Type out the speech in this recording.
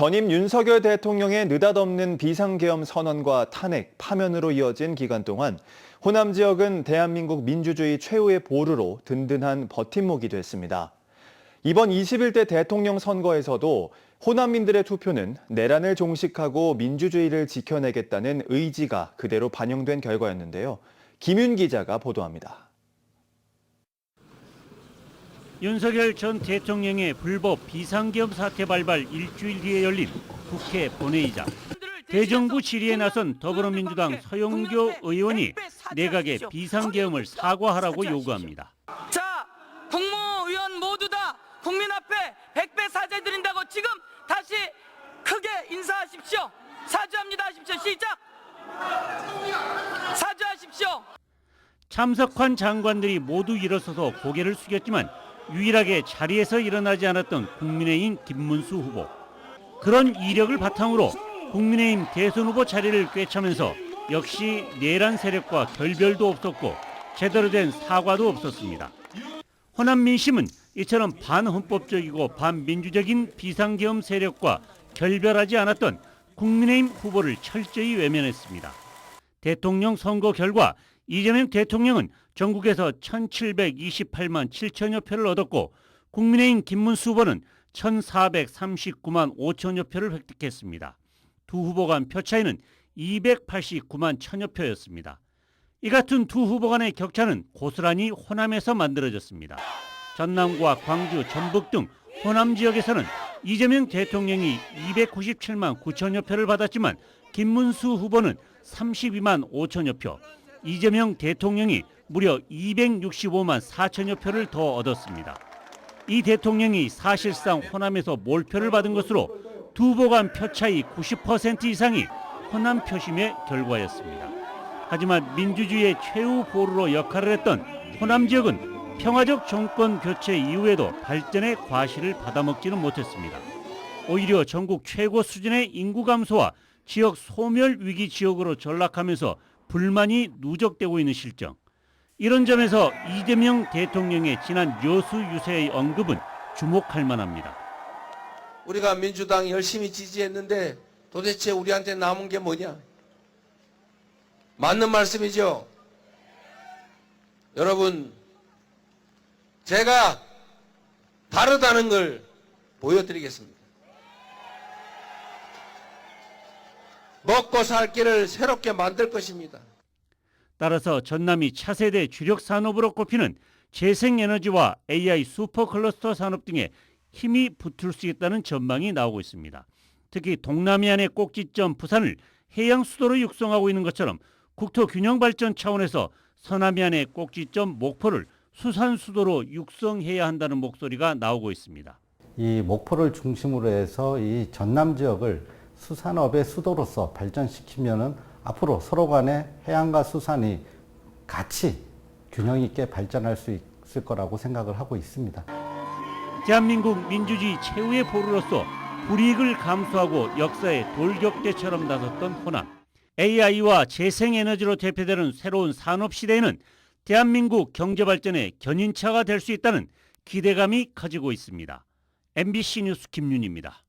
전임 윤석열 대통령의 느닷없는 비상계엄 선언과 탄핵, 파면으로 이어진 기간 동안 호남 지역은 대한민국 민주주의 최후의 보루로 든든한 버팀목이 됐습니다. 이번 21대 대통령 선거에서도 호남민들의 투표는 내란을 종식하고 민주주의를 지켜내겠다는 의지가 그대로 반영된 결과였는데요. 김윤 기자가 보도합니다. 윤석열 전 대통령의 불법 비상계엄 사태 발발 일주일 뒤에 열린 국회 본회의장. 대정부 질의에 나선 더불어민주당 서영교 의원이 내각의 비상계엄을 사과하라고 요구합니다. 자, 국무위원 모두 다 국민 앞에 백배 사죄드린다고 지금 다시 크게 인사하십시오. 사죄합니다 하십시오. 시작. 사죄하십시오. 참석한 장관들이 모두 일어서서 고개를 숙였지만 유일하게 자리에서 일어나지 않았던 국민의힘 김문수 후보. 그런 이력을 바탕으로 국민의힘 대선 후보 자리를 꿰차면서 역시 내란 세력과 결별도 없었고 제대로 된 사과도 없었습니다. 호남 민심은 이처럼 반헌법적이고 반민주적인 비상계엄 세력과 결별하지 않았던 국민의힘 후보를 철저히 외면했습니다. 대통령 선거 결과 이재명 대통령은 전국에서 1,728만 7천여 표를 얻었고 국민의힘 김문수 후보는 1,439만 5천여 표를 획득했습니다. 두 후보 간 표 차이는 289만 천여 표였습니다. 이 같은 두 후보 간의 격차는 고스란히 호남에서 만들어졌습니다. 전남과 광주, 전북 등 호남 지역에서는 이재명 대통령이 297만 9천여 표를 받았지만 김문수 후보는 32만 5천여 표, 이재명 대통령이 무려 265만 4천여 표를 더 얻었습니다. 이 대통령이 사실상 호남에서 몰표를 받은 것으로 두 후보 간 표 차이 90% 이상이 호남 표심의 결과였습니다. 하지만 민주주의의 최후 보루로 역할을 했던 호남 지역은 평화적 정권 교체 이후에도 발전의 과실을 받아먹지는 못했습니다. 오히려 전국 최고 수준의 인구 감소와 지역 소멸 위기 지역으로 전락하면서 불만이 누적되고 있는 실정. 이런 점에서 이재명 대통령의 지난 여수 유세의 언급은 주목할 만합니다. 우리가 민주당 열심히 지지했는데 도대체 우리한테 남은 게 뭐냐? 맞는 말씀이죠? 여러분, 제가 다르다는 걸 보여드리겠습니다. 먹고 살 길을 새롭게 만들 것입니다. 따라서 전남이 차세대 주력 산업으로 꼽히는 재생에너지와 AI 슈퍼클러스터 산업 등에 힘이 붙을 수 있다는 전망이 나오고 있습니다. 특히 동남해안의 꼭지점 부산을 해양 수도로 육성하고 있는 것처럼 국토 균형 발전 차원에서 서남해안의 꼭지점 목포를 수산 수도로 육성해야 한다는 목소리가 나오고 있습니다. 이 목포를 중심으로 해서 이 전남 지역을 수산업의 수도로서 발전시키면은 앞으로 서로 간의 해양과 수산이 같이 균형 있게 발전할 수 있을 거라고 생각을 하고 있습니다. 대한민국 민주주의 최후의 보루로서 불이익을 감수하고 역사의 돌격대처럼 나섰던 호남. AI와 재생에너지로 대표되는 새로운 산업 시대에는 대한민국 경제 발전의 견인차가 될 수 있다는 기대감이 커지고 있습니다. MBC 뉴스 김윤입니다.